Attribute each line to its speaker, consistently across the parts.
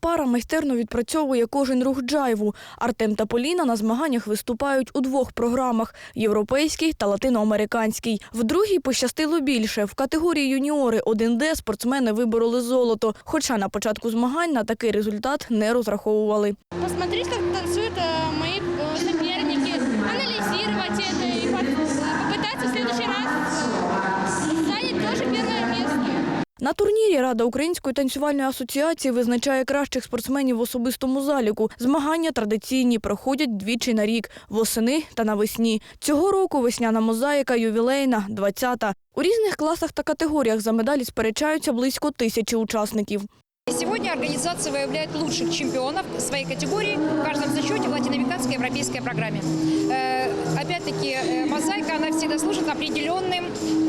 Speaker 1: пара майстерно відпрацьовує кожен рух джайву. Артем та Поліна на змаганнях виступають у двох програмах – європейській та латиноамериканській. В другій пощастило більше. В категорії юніори 1D спортсмени вибороли золото, хоча на початку змагань на такий результат не розраховували.
Speaker 2: Посмотрите, танцуют
Speaker 1: На турнірі Рада Української танцювальної асоціації визначає кращих спортсменів в особистому заліку. Змагання традиційні, проходять двічі на рік – восени та навесні. Цього року весняна мозаїка ювілейна, 20-та. У різних класах та категоріях за медалі сперечаються близько тисячі учасників.
Speaker 3: Сегодня организация выявляет лучших чемпионов своей категории в каждом зачете в латиноамериканской и европейской программе. Э, Опять-таки, э, мозаика, она всегда служит определенным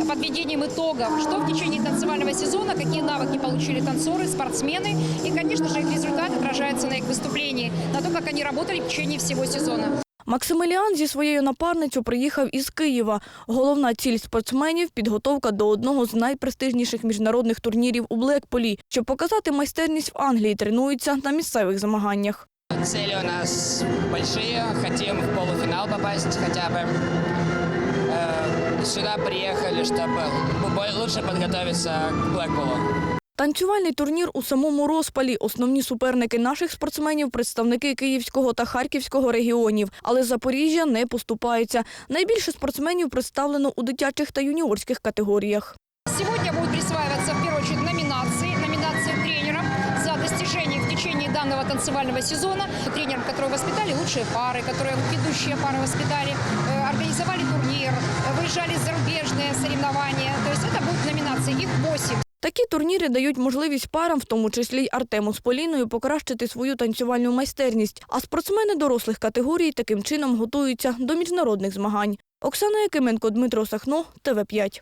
Speaker 3: подведением итогов, что в течение танцевального сезона, какие навыки получили танцоры, спортсмены, и, конечно же, их результат отражается на их выступлении, на то, как они работали в течение всего сезона.
Speaker 1: Максимиліан зі своєю напарницю приїхав із Києва. Головна ціль спортсменів – підготовка до одного з найпрестижніших міжнародних турнірів у Блекполі. Щоб показати майстерність в Англії, тренуються на місцевих змаганнях.
Speaker 4: Цели у нас большие. Хотим в полуфинал попасть хотя бы. Э, Сюда приехали, чтобы бо- лучше подготовиться к Блэкпулу.
Speaker 1: Танцювальний турнір у самому розпалі. Основні суперники наших спортсменів – представники Київського та Харківського регіонів. Але Запоріжжя не поступається. Найбільше спортсменів представлено у дитячих та юніорських категоріях.
Speaker 3: Сегодня будут присваиваться в первую очередь номинации. Номинация тренерам за достижения в течение данного танцевального сезона. Тренерам, которые воспитали лучшие пары, которые ведущие пары воспитали, э, организовали турнир, э, выезжали в зарубежные соревнования. То есть это будут номинации, их 8.
Speaker 1: Такі турніри дають можливість парам, в тому числі й Артему з Поліною, покращити свою танцювальну майстерність. А спортсмени дорослих категорій таким чином готуються до міжнародних змагань. Оксана Якименко, Дмитро Сахно, ТВ5.